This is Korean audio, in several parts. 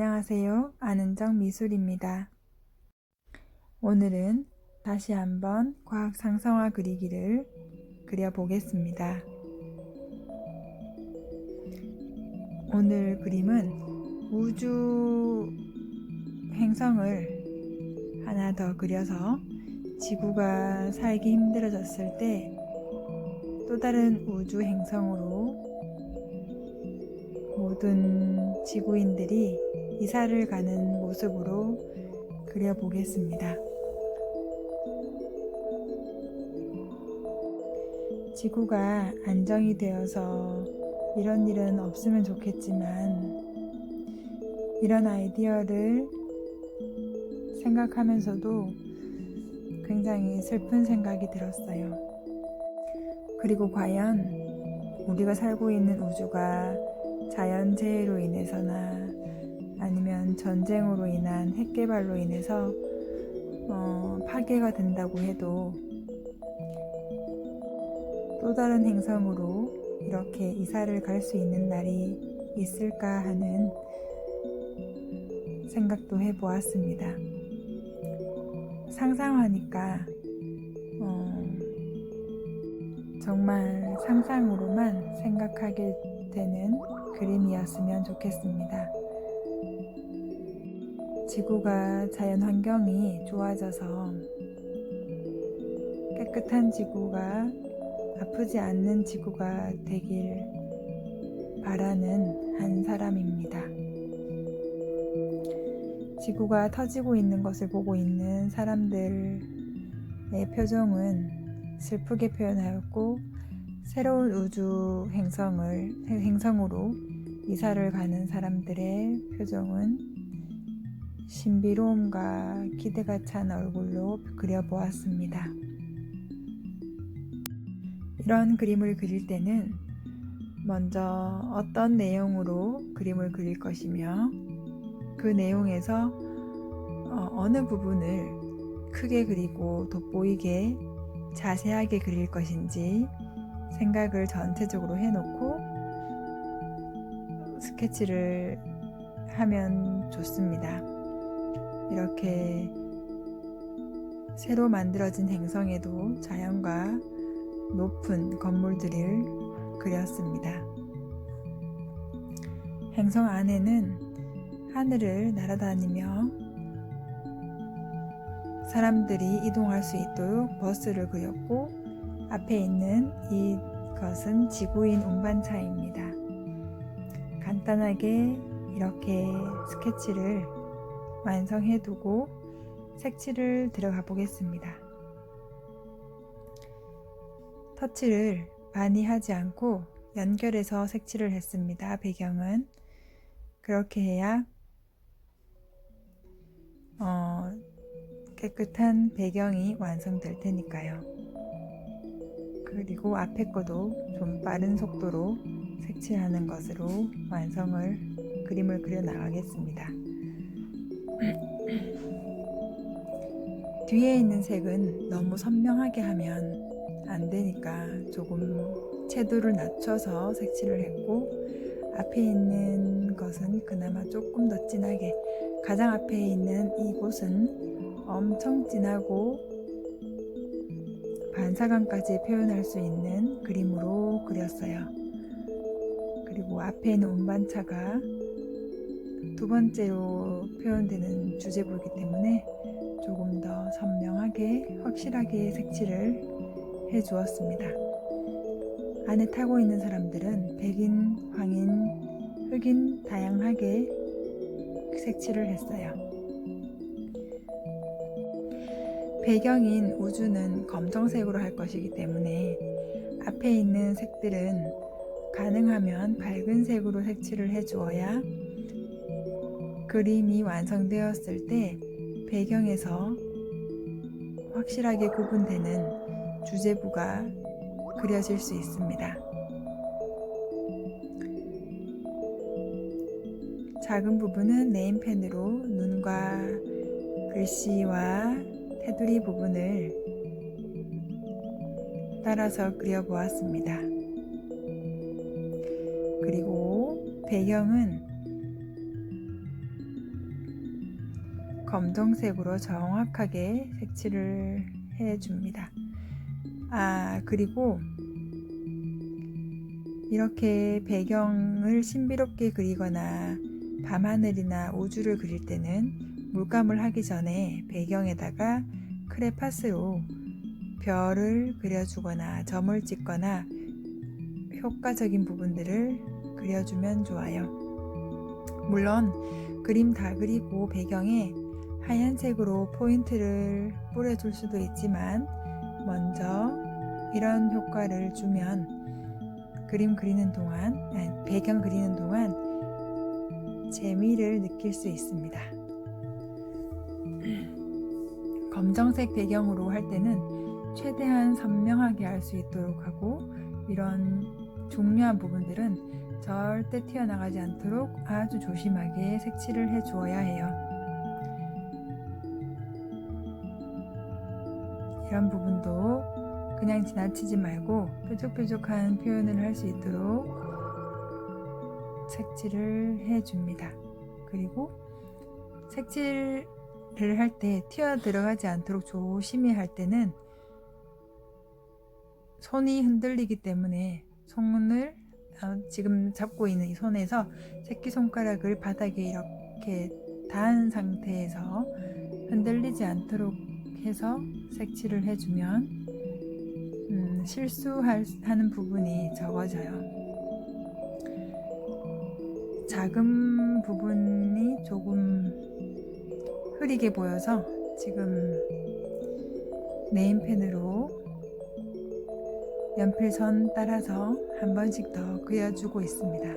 안녕하세요. 아는정 미술입니다. 오늘은 다시 한번 과학 상상화 그리기를 그려보겠습니다. 오늘 그림은 우주 행성을 하나 더 그려서 지구가 살기 힘들어졌을 때 또 다른 우주 행성으로 모든 지구인들이 이사를 가는 모습으로 그려보겠습니다. 지구가 안정이 되어서 이런 일은 없으면 좋겠지만 이런 아이디어를 생각하면서도 굉장히 슬픈 생각이 들었어요. 그리고 과연 우리가 살고 있는 우주가 자연재해로 인해서나 전쟁으로 인한 핵개발로 인해서 어, 파괴가 된다고 해도 또 다른 행성으로 이렇게 이사를 갈 수 있는 날이 있을까 하는 생각도 해보았습니다. 상상하니까 어, 정말 상상으로만 생각하게 되는 그림이었으면 좋겠습니다. 지구가 자연 환경이 좋아져서 깨끗한 지구가 아프지 않는 지구가 되길 바라는 한 사람입니다. 지구가 터지고 있는 것을 보고 있는 사람들의 표정은 슬프게 표현하였고 새로운 우주 행성을 행성으로 이사를 가는 사람들의 표정은 신비로움과 기대가 찬 얼굴로 그려보았습니다. 이런 그림을 그릴 때는 먼저 어떤 내용으로 그림을 그릴 것이며 그 내용에서 어, 느 부분을 크게 그리고 돋보이게 자세하게 그릴 것인지 생각을 전체적으로 해놓고 스케치를 하면 좋습니다. 이렇게 새로 만들어진 행성에도 자연과 높은 건물들을 그렸습니다. 행성 안에는 하늘을 날아다니며 사람들이 이동할 수 있도록 버스를 그렸고 앞에 있는 이것은 지구인 운반차입니다. 간단하게 이렇게 스케치를 완성해 두고 색칠을 들어가 보겠습니다. 터치를 많이 하지 않고 연결해서 색칠을 했습니다. 배경은 그렇게 해야 어, 깨끗한 배경이 완성될 테니까요. 그리고 앞에 거도 좀 빠른 속도로 색칠하는 것으로 완성을 그림을 그려 나가겠습니다. 뒤에 있는 색은 너무 선명하게 하면 안 되니까 조금 채도를 낮춰서 색칠을 했고 앞에 있는 것은 그나마 조금 더 진하게 가장 앞에 있는 이곳은 엄청 진하고 반사감까지 표현할 수 있는 그림으로 그렸어요. 그리고 앞에 있는 운반차가 두 번째로 표현되는 주제부이기 때문에 조금 더 선명하게 확실하게 색칠을 해 주었습니다. 안에 타고 있는 사람들은 백인, 황인, 흑인 다양하게 색칠을 했어요. 배경인 우주는 검정색으로 할 것이기 때문에 앞에 있는 색들은 가능하면 밝은 색으로 색칠을 해 주어야 그림이 완성되었을 때 배경에서 확실하게 구분되는 주제부가 그려질 수 있습니다. 작은 부분은 네임펜으로 눈과 글씨와 테두리 부분을 따라서 그려보았습니다. 그리고 배경은 검정색으로 정확하게 색칠을 해줍니다. 아, 그리고 이렇게 배경을 신비롭게 그리거나 밤하늘이나 우주를 그릴 때는 물감을 하기 전에 배경에다가 크레파스로 별을 그려주거나 점을 찍거나 효과적인 부분들을 그려주면 좋아요. 물론 그림 다 그리고 배경에 하얀색으로 포인트를 뿌려줄 수도 있지만 먼저 이런 효과를 주면 그림 그리는 동안 아니, 배경 그리는 동안 재미를 느낄 수 있습니다. 검정색 배경으로 할 때는 최대한 선명하게 할 수 있도록 하고 이런 중요한 부분들은 절대 튀어나가지 않도록 아주 조심하게 색칠을 해 주어야 해요. 이런 부분도 그냥 지나치지 말고 뾰족뾰족한 표현을 할 수 있도록 색칠을 해 줍니다. 그리고 색칠을 할 때 튀어 들어가지 않도록 조심히 할 때는 손이 흔들리기 때문에 손을 어, 지금 잡고 있는 이 손에서 새끼손가락을 바닥에 이렇게 닿은 상태에서 흔들리지 않도록 해서 색칠을 해주면 음, 실수하는 부분이 적어져요. 작은 부분이 조금 흐리게 보여서 지금 네임펜으로 연필선 따라서 한 번씩 더 그려주고 있습니다.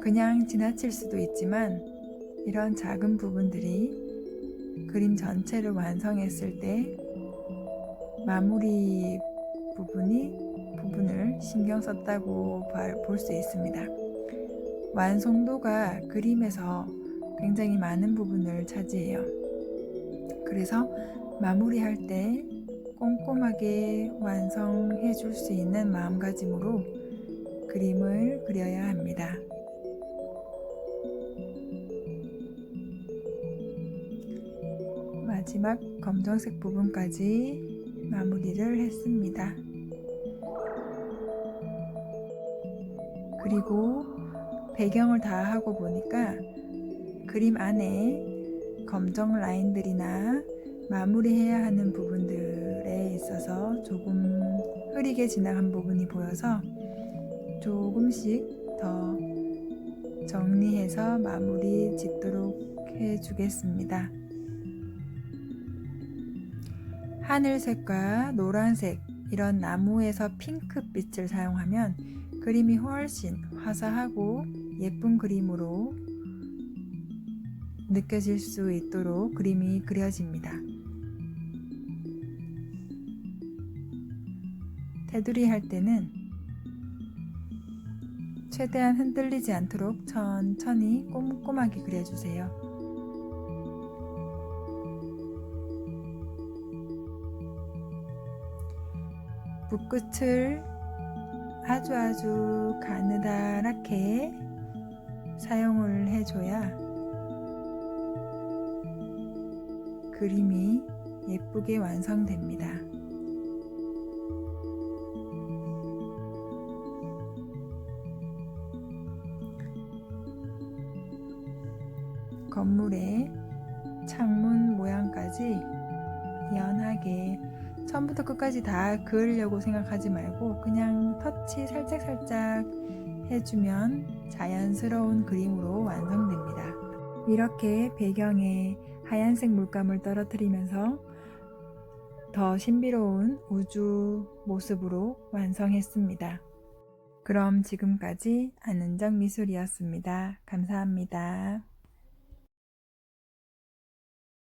그냥 지나칠 수도 있지만 이런 작은 부분들이 그림 전체를 완성했을 때 마무리 부분이 부분을 신경 썼다고 볼 수 있습니다. 완성도가 그림에서 굉장히 많은 부분을 차지해요. 그래서 마무리할 때 꼼꼼하게 완성해 줄 수 있는 마음가짐으로 그림을 그려야 합니다. 마지막 검정색 부분까지 마무리를 했습니다. 그리고 배경을 다 하고 보니까 그림 안에 검정 라인들이나 마무리해야 하는 부분들에 있어서 조금 흐리게 지나간 부분이 보여서 조금씩 더 정리해서 마무리 짓도록 해주겠습니다. 하늘색과 노란색 이런 나무에서 핑크빛을 사용하면 그림이 훨씬 화사하고 예쁜 그림으로 느껴질 수 있도록 그림이 그려집니다. 테두리 할 때는 최대한 흔들리지 않도록 천천히 꼼꼼하게 그려주세요. 붓끝을 아주 아주 가느다랗게 사용을 해줘야 그림이 예쁘게 완성됩니다. 건물의 창문 모양까지 연하게 처음부터 끝까지 다 그으려고 생각하지 말고 그냥 터치 살짝살짝 해주면 자연스러운 그림으로 완성됩니다. 이렇게 배경에 하얀색 물감을 떨어뜨리면서 더 신비로운 우주 모습으로 완성했습니다. 그럼 지금까지 안은정 미술이었습니다. 감사합니다.